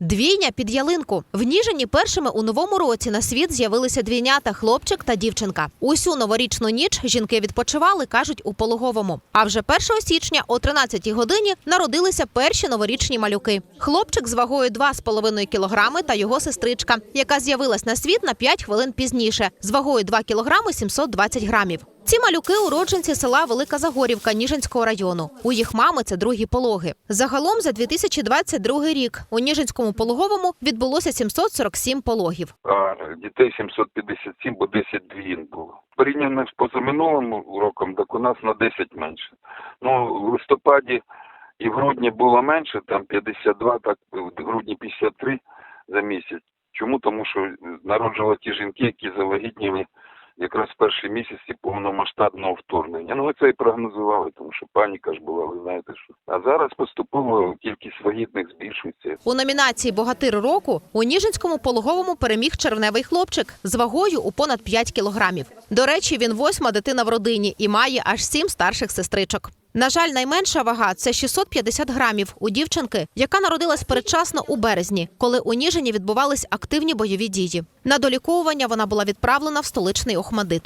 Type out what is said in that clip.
Двійня під ялинку. В Ніжині першими у новому році на світ з'явилися двійнята хлопчик та дівчинка. Усю новорічну ніч жінки відпочивали, кажуть, у пологовому. А вже 1 січня о 13-й годині народилися перші новорічні малюки. Хлопчик з вагою 2,5 кілограми та його сестричка, яка з'явилась на світ на 5 хвилин пізніше, з вагою 2 кілограми 720 грамів. Ці малюки уродженці села Велика Загорівка Ніжинського району. У їх мами це другі пологи. Загалом за 2022 рік у Ніжинському пологовому відбулося 747 пологів. а дітей 757, бо 10 двін було. Порівняно з позаминулим роком, так у нас на 10 менше. Ну, в листопаді і в грудні було менше, там 52, так в грудні 53 за місяць. Чому? Тому що народжували ті жінки, які завагітніли якраз в перші місяці повномасштабного вторгнення. Ну, це і прогнозували, тому що паніка ж була, ви знаєте що. А зараз поступово кількість вагітних збільшується. У номінації Богатир року у Ніжинському пологовому переміг червневий хлопчик з вагою у понад 5 кілограмів. До речі, він восьма дитина в родині і має аж сім старших сестричок. На жаль, найменша вага це 650 грамів у дівчинки, яка народилась передчасно у березні, коли у Ніжині відбувались активні бойові дії. На доліковування вона була відправлена в столичний Охмадит.